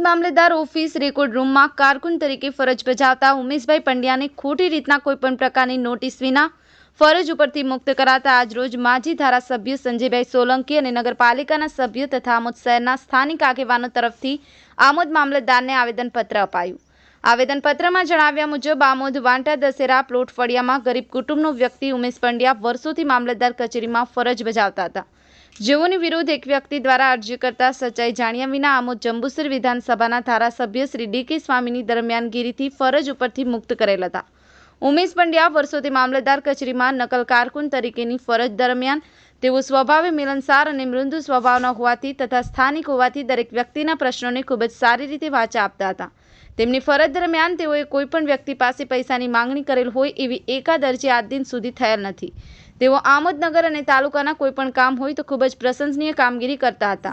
મામલતદાર office record રૂમમાં કારકુન તરીકે ફરજ બજાવતા ઉમેશભાઈ પંડ્યાને ખોટી રીતના કોઈપણ પ્રકારની નોટિસ વિના ફરજ ઉપરથી મુક્ત કરાતા આજરોજ માજી ધારાસભ્ય સંજયભાઈ સોલંકી અને નગરપાલિકાના સભ્ય તથા આમોદ શહેરના સ્થાનિક આગેવાનો તરફથી આમોદ મામલતદારને આવેદનપત્ર અપાયું. આવેદનપત્રમાં જણાવ્યા મુજબ, આમોદ વાંટા દશેરા પ્લોટ ફળિયામાં ગરીબ કુટુંબનો વ્યક્તિ ઉમેશ પંડ્યા વર્ષોથી મામલતદાર કચેરીમાં ફરજ બજાવતા હતા. જેઓની વિરુદ્ધ એક વ્યક્તિ દ્વારા અરજી કરતા સચ્ચાઈ જાણ્યા વિના આમોદ જંબુસર વિધાનસભાના ધારાસભ્ય શ્રી ડી કે સ્વામીની દરમિયાનગીરીથી ફરજ ઉપરથી મુક્ત કરેલ હતા. ઉમેશ પંડ્યા વર્ષોથી મામલતદાર કચેરીમાં નકલ કારકુન તરીકેની ફરજ દરમિયાન. તેઓ સ્વભાવે મિલનસાર અને મૃદુ સ્વભાવના હોવાથી તથા સ્થાનિક હોવાથી દરેક વ્યક્તિના પ્રશ્નોને ખૂબ જ સારી રીતે વાચા આપતા હતા. તેમની ફરજ દરમિયાન તેઓએ કોઈપણ વ્યક્તિ પાસે પૈસાની માંગણી કરેલ હોય એવી એકાદ અરજી આજ દિન સુધી થયેલ નથી. તેઓ આમોદનગર અને તાલુકાના કોઈપણ કામ હોય તો ખૂબ જ પ્રશંસનીય કામગીરી કરતા હતા.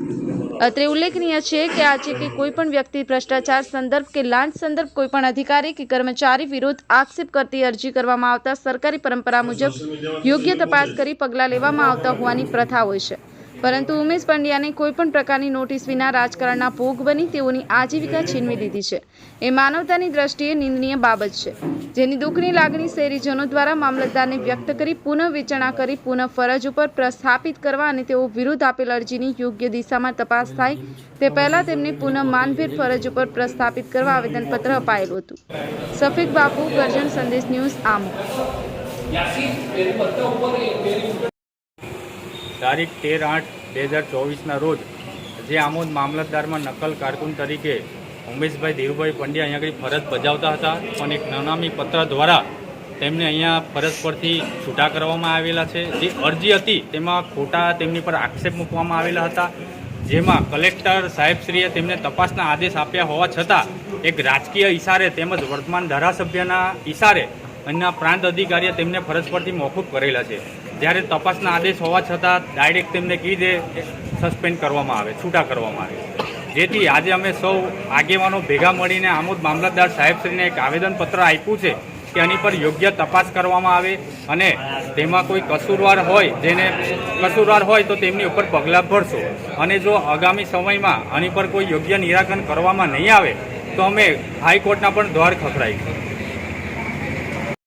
અત્રે ઉલ્લેખનીય છે કે આજે કે કોઈપણ વ્યક્તિ ભ્રષ્ટાચાર સંદર્ભ કે લાંચ સંદર્ભ કોઈપણ અધિકારી કે કર્મચારી વિરુદ્ધ આક્ષેપ કરતી અરજી કરવામાં આવતા સરકારી પરંપરા મુજબ યોગ્ય તપાસ કરી પગલાં લેવામાં આવતા હોવાની પ્રથા હોય છે. પરંતુ ઉમેશ પંડ્યાને કોઈપણ પ્રકારની નોટિસ વિના રાજકારણના ભોગ બની તેઓની આજીવિકા છીનવી લીધી છે. એ માનવતાની દ્રષ્ટિએ નિંદનીય બાબત છે, જેની દુઃખની લાગણી શહેરીજનો દ્વારા મામલતદારને વ્યક્ત કરી પુનઃ વિચારણા કરી પુનઃ ફરજ ઉપર પ્રસ્થાપિત કરવા અને તેઓ વિરુદ્ધ આપેલ અરજીની યોગ્ય દિશામાં તપાસ થાય તે પહેલાં તેમને પુનઃ માનભેર ફરજ ઉપર પ્રસ્થાપિત કરવા આવેદનપત્ર અપાયેલું હતું. સફીક બાપુ, ગર્જન સંદેશ ન્યૂઝ આમો. તારીખ તેર આઠ બે હજાર ચોવીસના રોજ જે આમોદ મામલતદારમાં નકલ કારકુન તરીકે ઉમેશભાઈ ધીરુભાઈ પંડ્યા અહીંયા ફરજ બજાવતા હતા પણ એક નનામી પત્ર દ્વારા તેમને અહીંયા ફરજ પરથી છૂટા કરવામાં આવેલા છે. જે અરજી હતી તેમાં ખોટા તેમની પર આક્ષેપ મૂકવામાં આવેલા હતા. જેમાં કલેક્ટર સાહેબશ્રીએ તેમને તપાસના આદેશ આપ્યા હોવા છતાં એક રાજકીય ઇશારે તેમજ વર્તમાન ધારાસભ્યના ઇશારે અહીંના પ્રાંત અધિકારીએ તેમને ફરજ પરથી મોકૂફ કરેલા છે. જ્યારે તપાસના આદેશ હોવા છતાં ડાયરેક્ટ તેમને કીધે સસ્પેન્ડ કરવામાં આવે, છૂટા કરવામાં આવે. જેથી આજે અમે સૌ આગેવાનો ભેગા મળીને આમોદ મામલતદાર સાહેબશ્રીને એક આવેદનપત્ર આપ્યું છે કે આની પર યોગ્ય તપાસ કરવામાં આવે અને તેમાં કોઈ કસૂરવાર હોય જેને કસૂરવાર હોય તો તેમની ઉપર પગલાં ભરશો. અને જો આગામી સમયમાં આની પર કોઈ યોગ્ય નિરાકરણ કરવામાં નહીં આવે, તો અમે હાઈકોર્ટના પણ દ્વાર ખખડાવીશું.